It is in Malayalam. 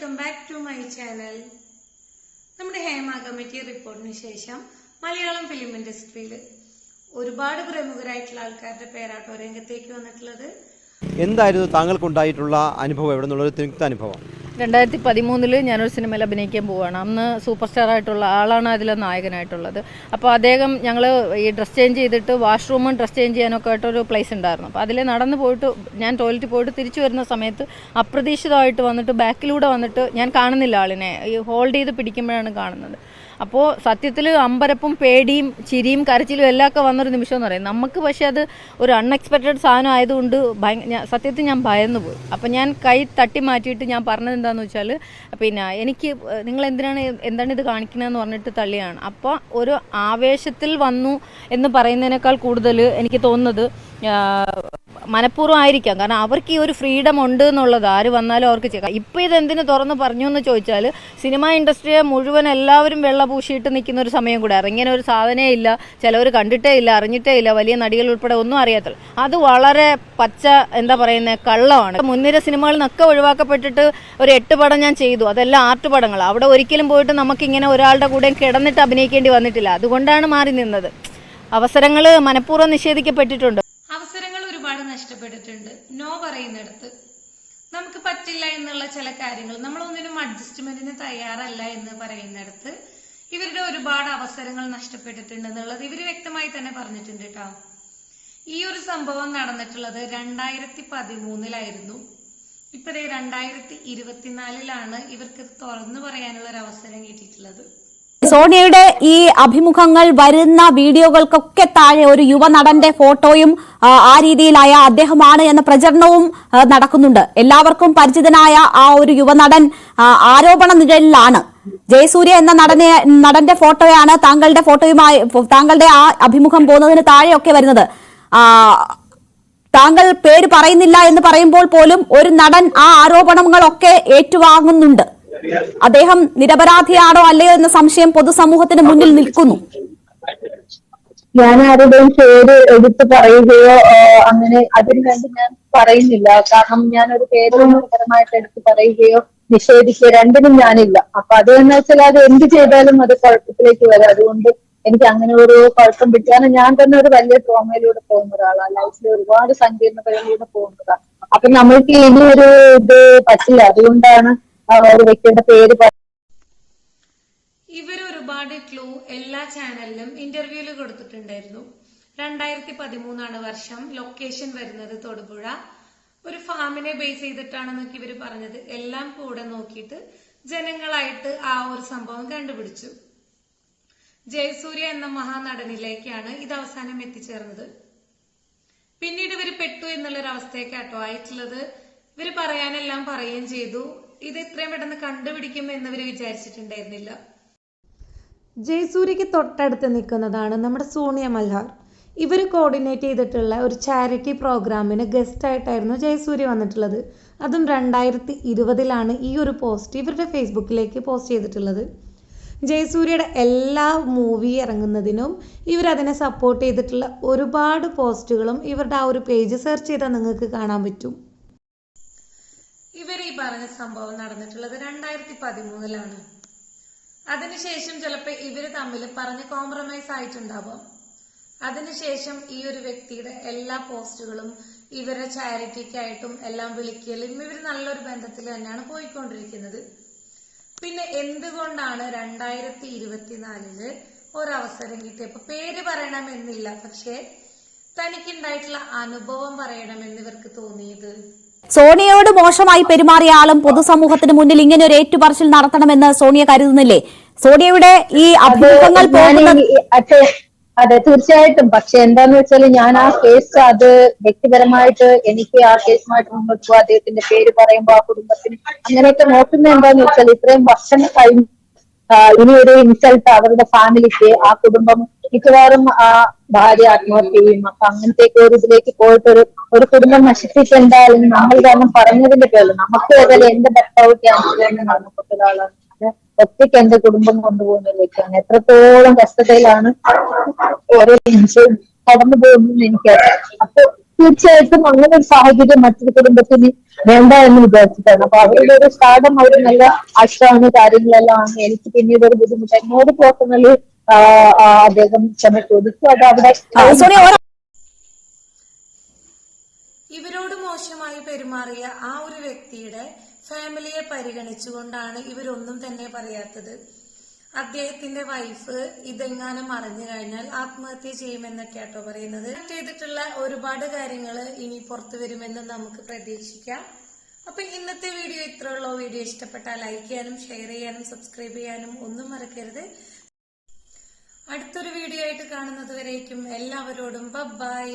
Welcome back to my channel നമ്മുടെ ഹേമ കമ്മിറ്റി റിപ്പോർട്ടിന് ശേഷം മലയാളം ഫിലിം ഇൻഡസ്ട്രിയിൽ ഒരുപാട് പ്രമുഖരായിട്ടുള്ള ആൾക്കാരുടെ പേരാട്ടോ രംഗത്തേക്ക് വന്നിട്ടുള്ളത്. എന്തായിരുന്നു താങ്കൾക്കുണ്ടായിട്ടുള്ള അനുഭവം? എവിടെ നിന്നുള്ളൊരു തിരുക്ത അനുഭവം രണ്ടായിരത്തി പതിമൂന്നിൽ ഞാനൊരു സിനിമയിൽ അഭിനയിക്കാൻ പോവുകയാണ് അന്ന് സൂപ്പർ സ്റ്റാർ ആയിട്ടുള്ള ആളാണ് അതിലെ നായകനായിട്ടുള്ളത്. അപ്പോൾ അദ്ദേഹം ഞങ്ങൾ ഈ ഡ്രസ് ചേഞ്ച് ചെയ്തിട്ട് വാഷ്റൂമും ഡ്രസ് ചേഞ്ച് ചെയ്യാനൊക്കെ ആയിട്ടൊരു പ്ലേസ് ഉണ്ടായിരുന്നു. അപ്പോൾ അതിൽ നടന്ന് പോയിട്ട് ഞാൻ ടോയ്ലറ്റിൽ പോയിട്ട് തിരിച്ചു വരുന്ന സമയത്ത് അപ്രതീക്ഷിതമായിട്ട് വന്നിട്ട് ബാക്കിലൂടെ വന്നിട്ട് ഞാൻ കാണുന്നില്ല ആളിനെ. ഈ ഹോൾഡ് ചെയ്ത് പിടിക്കുമ്പോഴാണ് കാണുന്നത്. അപ്പോൾ സത്യത്തിൽ അമ്പരപ്പും പേടിയും ചിരിയും കരച്ചിലും എല്ലാം ഒക്കെ വന്നൊരു നിമിഷം എന്ന് പറയും. നമുക്ക് പക്ഷേ അത് ഒരു അൺഎക്സ്പെക്റ്റഡ് സാധനം ആയതുകൊണ്ട് സത്യത്തിൽ ഞാൻ ഭയന്നു പോയി. അപ്പം ഞാൻ കൈ തട്ടി മാറ്റിയിട്ട് ഞാൻ പറഞ്ഞത് എന്താണെന്ന് വെച്ചാൽ പിന്നെ എനിക്ക് നിങ്ങൾ എന്തിനാണ് എന്താണ് ഇത് കാണിക്കുന്നതെന്ന് പറഞ്ഞിട്ട് തള്ളിയാണ്. അപ്പോൾ ഒരു ആവേശത്തിൽ വന്നു എന്ന് പറയുന്നതിനേക്കാൾ കൂടുതൽ എനിക്ക് തോന്നുന്നത് മനഃപൂർവം ആയിരിക്കാം കാരണം അവർക്ക് ഈ ഒരു ഫ്രീഡം ഉണ്ട് എന്നുള്ളത് ആര് വന്നാലും അവർക്ക് ചെയ്യാം. ഇപ്പം ഇത് എന്തിനു തുറന്ന് പറഞ്ഞു എന്ന് ചോദിച്ചാൽ സിനിമ ഇൻഡസ്ട്രിയെ മുഴുവൻ എല്ലാവരും വെള്ള പൂശിയിട്ട് നിൽക്കുന്ന ഒരു സമയം കൂടെ. ഇങ്ങനെ ഒരു സാധനേ ഇല്ല. ചിലവർ കണ്ടിട്ടേ ഇല്ല അറിഞ്ഞിട്ടേ ഇല്ല. വലിയ നടികൾ ഉൾപ്പെടെ ഒന്നും അറിയാത്തില്ല അത് വളരെ പച്ച എന്താ പറയുന്നത് കള്ളമാണ്. മുൻനിര സിനിമകളിൽ നിന്നൊക്കെ ഒഴിവാക്കപ്പെട്ടിട്ട് ഒരു എട്ട് പടം ഞാൻ ചെയ്തു. അതെല്ലാം ആർട്ട് പടങ്ങൾ അവിടെ ഒരിക്കലും പോയിട്ട് നമുക്കിങ്ങനെ ഒരാളുടെ കൂടെ കിടന്നിട്ട് അഭിനയിക്കേണ്ടി വന്നിട്ടില്ല. അതുകൊണ്ടാണ് മാറി നിന്നത്. അവസരങ്ങൾ മനഃപൂർവം നിഷേധിക്കപ്പെട്ടിട്ടുണ്ട്. നഷ്ടപ്പെട്ടിട്ടുണ്ട്. നോ പറയുന്നിടത്ത്. നമുക്ക് പറ്റില്ല എന്നുള്ള ചില കാര്യങ്ങൾ. നമ്മൾ ഒന്നിനും അഡ്ജസ്റ്റ്മെന്റിന് തയ്യാറല്ല എന്ന് പറയുന്നിടത്ത് ഇവരുടെ ഒരുപാട് അവസരങ്ങൾ നഷ്ടപ്പെട്ടിട്ടുണ്ട് എന്നുള്ളത് ഇവർ വ്യക്തമായി തന്നെ പറഞ്ഞിട്ടുണ്ട് കേട്ടോ. ഈ ഒരു സംഭവം നടന്നിട്ടുള്ളത് രണ്ടായിരത്തി പതിമൂന്നിലായിരുന്നു ഇപ്പൊ രണ്ടായിരത്തി ഇരുപത്തിനാലിലാണ് ഇവർക്ക് തുറന്നു പറയാനുള്ള ഒരു അവസരം കിട്ടിയിട്ടുള്ളത്. സോണിയയുടെ ഈ അഭിമുഖങ്ങൾ വരുന്ന വീഡിയോകൾക്കൊക്കെ താഴെ ഒരു യുവനടന്റെ ഫോട്ടോയും ആ, രീതിയിലായ അദ്ദേഹമാണ് എന്ന പ്രചരണവും നടക്കുന്നുണ്ട്. എല്ലാവർക്കും പരിചിതനായ ആ ഒരു യുവനടൻ നടൻ ആരോപണ നിഴലിലാണ്. ജയസൂര്യ എന്ന നടനെ നടന്റെ ഫോട്ടോയാണ് താങ്കളുടെ ഫോട്ടോയുമായി താങ്കളുടെ ആ അഭിമുഖം പോകുന്നതിന് താഴെയൊക്കെ വരുന്നത്. താങ്കൾ പേര് പറയുന്നില്ല എന്ന് പറയുമ്പോൾ പോലും ഒരു നടൻ ആ ആരോപണങ്ങളൊക്കെ ഏറ്റുവാങ്ങുന്നുണ്ട്. അദ്ദേഹം നിരപരാധിയാണോ അല്ലയോ എന്ന സംശയം പൊതുസമൂഹത്തിന് മുന്നിൽ നിൽക്കുന്നു. ഞാൻ ആരുടെയും പേര് എടുത്ത് പറയുകയോ അങ്ങനെ അതിന് വേണ്ടി ഞാൻ പറയുന്നില്ല. കാരണം ഞാൻ ഒരു പേര് പരമായിട്ട് എടുത്ത് പറയുകയോ നിഷേധിക്കുകയോ രണ്ടിനും ഞാനില്ല. അപ്പൊ അത് എന്ന് വെച്ചാൽ അത് എന്ത് ചെയ്താലും അത് കുഴപ്പത്തിലേക്ക് വരും. അതുകൊണ്ട് എനിക്ക് അങ്ങനെ ഒരു കുഴപ്പം പിടിക്കാനും ഞാൻ തന്നെ ഒരു വലിയ ട്രോമയിലൂടെ പോകുന്ന ഒരാളാണ്. ലൈഫിൽ ഒരുപാട് സങ്കീർണതകളിലൂടെ പോകുന്നതാണ് അപ്പൊ നമ്മൾക്ക് ഇനി ഒരു ഇത് പറ്റില്ല. അതുകൊണ്ടാണ് ഒരു വ്യക്തിയുടെ പേര് ഇവർ ഒരുപാട് ക്ലൂ എല്ലാ ചാനലിലും ഇന്റർവ്യൂൽ കൊടുത്തിട്ടുണ്ടായിരുന്നു. രണ്ടായിരത്തി പതിമൂന്നാണ് വർഷം ലൊക്കേഷൻ വരുന്നത് തൊടുപുഴ. ഒരു ഫാമിനെ ബേസ് ചെയ്തിട്ടാണെന്നൊക്കെ ഇവർ പറഞ്ഞത്. എല്ലാം കൂടെ നോക്കിയിട്ട് ജനങ്ങളായിട്ട് ആ ഒരു സംഭവം കണ്ടുപിടിച്ചു. ജയസൂര്യ എന്ന മഹാനടനിലേക്കാണ് ഇത് അവസാനം എത്തിച്ചേർന്നത്. പിന്നീട് ഇവർ പെട്ടു എന്നുള്ളൊരു അവസ്ഥയൊക്കെയാട്ടോ ആയിട്ടുള്ളത്. ഇവർ പറയാനെല്ലാം പറയുകയും ചെയ്തു. ഇത് ഇത്രയും പെട്ടെന്ന് കണ്ടുപിടിക്കും എന്ന് ഇവർ വിചാരിച്ചിട്ടുണ്ടായിരുന്നില്ല. ജയസൂര്യക്ക് തൊട്ടടുത്ത് നിൽക്കുന്നതാണ് നമ്മുടെ സോണിയ മൽഹാർ. ഇവർ കോർഡിനേറ്റ് ചെയ്തിട്ടുള്ള ഒരു ചാരിറ്റി പ്രോഗ്രാമിന് ഗസ്റ്റായിട്ടായിരുന്നു ജയസൂര്യ വന്നിട്ടുള്ളത്. അതും രണ്ടായിരത്തി ഇരുപതിലാണ് ഈ ഒരു പോസ്റ്റ് ഇവരുടെ ഫേസ്ബുക്കിലേക്ക് പോസ്റ്റ് ചെയ്തിട്ടുള്ളത്. ജയസൂര്യയുടെ എല്ലാ മൂവി ഇറങ്ങുന്നതിനും ഇവരതിനെ സപ്പോർട്ട് ചെയ്തിട്ടുള്ള ഒരുപാട് പോസ്റ്റുകളും ഇവരുടെ ആ ഒരു പേജ് സെർച്ച് ചെയ്താൽ നിങ്ങൾക്ക് കാണാൻ പറ്റും. ഇവർ ഈ പറഞ്ഞ സംഭവം നടന്നിട്ടുള്ളത് രണ്ടായിരത്തി പതിമൂന്നിലാണ് അതിനുശേഷം ചിലപ്പോൾ ഇവർ തമ്മിൽ പറഞ്ഞ് കോംപ്രമൈസ് ആയിട്ടുണ്ടാവാം. അതിനുശേഷം ഈ ഒരു വ്യക്തിയുടെ എല്ലാ പോസ്റ്റുകളും ഇവരെ ചാരിറ്റിക്കായിട്ടും എല്ലാം വിളിക്കലും ഇവർ നല്ലൊരു ബന്ധത്തിൽ തന്നെയാണ് പോയിക്കൊണ്ടിരിക്കുന്നത്. പിന്നെ എന്തുകൊണ്ടാണ് രണ്ടായിരത്തി ഇരുപത്തിനാലിൽ ഒരവസരം കിട്ടിയപ്പോ പേര് പറയണമെന്നില്ല പക്ഷേ തനിക്കുണ്ടായിട്ടുള്ള അനുഭവം പറയണമെന്ന് ഇവർക്ക് തോന്നിയത്? സോണിയയോട് മോശമായി പെരുമാറിയ ആളും പൊതുസമൂഹത്തിന് മുന്നിൽ ഇങ്ങനെ ഒരു ഏറ്റുപറച്ചിൽ നടത്തണമെന്ന് സോണിയ കരുതുന്നില്ലേ? സോണിയയുടെ ഈ അഭിമുഖങ്ങൾ അതെ തീർച്ചയായിട്ടും. പക്ഷെ എന്താന്ന് വെച്ചാൽ ഞാൻ ആ കേസ് അത് വ്യക്തിപരമായിട്ട് എനിക്ക് ആ കേസുമായിട്ട് മുന്നോട്ട് പോകാം അദ്ദേഹത്തിന്റെ പേര് പറയുമ്പോ ആ കുടുംബത്തിന് അങ്ങനെയൊക്കെ നോക്കുന്ന എന്താന്ന് വെച്ചാൽ ഇത്രയും വർഷം കഴിഞ്ഞു ഇനി ഒരു ഇൻസൾട്ട് അവരുടെ ഫാമിലിക്ക് ആ കുടുംബം മിക്കവാറും ആ ഭാര്യ ആത്മഹത്യ ചെയ്യും. അപ്പൊ അങ്ങനത്തെയൊക്കെ ഒരു ഇതിലേക്ക് പോയിട്ട് ഒരു ഒരു കുടുംബം നശിപ്പിക്കേണ്ട അല്ലെങ്കിൽ നമ്മൾ കാരണം പറഞ്ഞതിന്റെ പേരിൽ നമുക്ക് ഏതായാലും എന്റെ ഭർത്താവ് ക്യാൻസർ മരണപ്പെട്ട ഒരാളാണ് ഒറ്റയ്ക്ക് എന്റെ കുടുംബം കൊണ്ടുപോകുന്ന ഒരു വ്യക്തിയാണ് എത്രത്തോളം കഷ്ടതയിലാണ് ഓരോ ഇൻസൾട്ട് കടന്നു പോകുന്നത് എനിക്കറിയാം അപ്പൊ തീർച്ചയായിട്ടും അങ്ങനെ ഒരു സാഹചര്യം മറ്റൊരു കുടുംബത്തിന് വേണ്ട എന്ന് വിചാരിച്ചിട്ടാണ്. അപ്പൊ അവരുടെ ഒരു സ്റ്റാർഡം അവർ നല്ല അഷ്ടമാണ് കാര്യങ്ങളെല്ലാം ആണ്. എനിക്ക് പിന്നീട് ഒരു ബുദ്ധിമുട്ട്. എന്നോട് പേഴ്സണലി അദ്ദേഹം ക്ഷമ ചോദിച്ചു. അത് അവിടെ ഇവരോട് മോശമായി പെരുമാറിയ ആ ഒരു വ്യക്തിയുടെ ഫാമിലിയെ പരിഗണിച്ചുകൊണ്ടാണ് ഇവരൊന്നും തന്നെ പറയാത്തത്. അദ്ദേഹത്തിന്റെ വൈഫ് ഇതെങ്ങാനും അറിഞ്ഞു കഴിഞ്ഞാൽ ആത്മഹത്യ ചെയ്യുമെന്നൊക്കെ കേട്ടോ പറയുന്നത് ചെയ്തിട്ടുള്ള ഒരുപാട് കാര്യങ്ങൾ ഇനി പുറത്തു വരുമെന്ന് നമുക്ക് പ്രതീക്ഷിക്കാം. അപ്പൊ ഇന്നത്തെ വീഡിയോ ഇത്രയുള്ള വീഡിയോ ഇഷ്ടപ്പെട്ടാൽ ലൈക്ക് ചെയ്യാനും ഷെയർ ചെയ്യാനും സബ്സ്ക്രൈബ് ചെയ്യാനും ഒന്നും മറക്കരുത്. അടുത്തൊരു വീഡിയോ ആയിട്ട് കാണുന്നത് വരേക്കും. എല്ലാവരോടും ബൈ